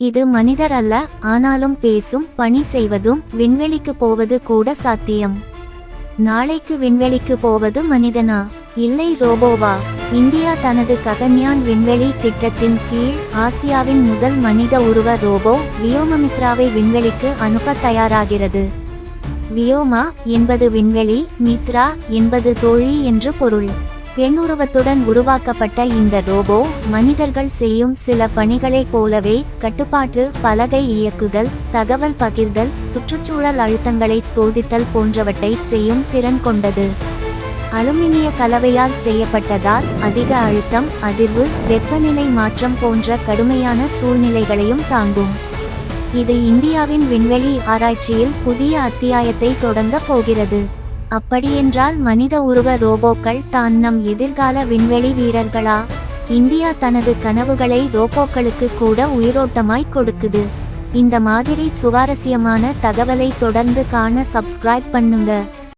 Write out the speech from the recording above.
இது மனிதர் அல்ல ஆனாலும் பேசும் பணி செய்வதும் விண்வெளிக்கு போவது கூட சாத்தியம். நாளைக்கு விண்வெளிக்கு போவது மனிதனா? இல்லை ரோபோவா? இந்தியா தனது ககன்யான் விண்வெளி திட்டத்தின் கீழ் ஆசியாவின் முதல் மனித உருவ ரோபோ வியோமமித்ராவை விண்வெளிக்கு அனுப்ப தயாராகிறது. வியோமா என்பது விண்வெளி மித்ரா என்பது தோழி என்று பொருள். பெண்ணுருவத்துடன் உருவாக்கப்பட்ட இந்த ரோபோ மனிதர்கள் செய்யும் சில பணிகளைப் போலவே கட்டுப்பாட்டு பலகை இயக்குதல் தகவல் பகிர்தல் சுற்றுச்சூழல் அழுத்தங்களை சோதித்தல் போன்றவற்றை செய்யும் திறன் கொண்டது. அலுமினிய கலவையால் செய்யப்பட்டதால் அதிக அழுத்தம் அதிர்வு வெப்பநிலை மாற்றம் போன்ற கடுமையான சூழ்நிலைகளையும் தாங்கும். இது இந்தியாவின் விண்வெளி ஆராய்ச்சியில் புதிய அத்தியாயத்தை தொடங்கப் போகிறது. அப்படியென்றால் மனித உருவ ரோபோக்கள் தான் நம் எதிர்கால விண்வெளி வீரர்களா? இந்தியா தனது கனவுகளை ரோபோக்களுக்கு கூட உயிரோட்டமாய் கொடுக்குது. இந்த மாதிரி சுவாரஸ்யமான தகவலை தொடர்ந்து காண சப்ஸ்கிரைப் பண்ணுங்க.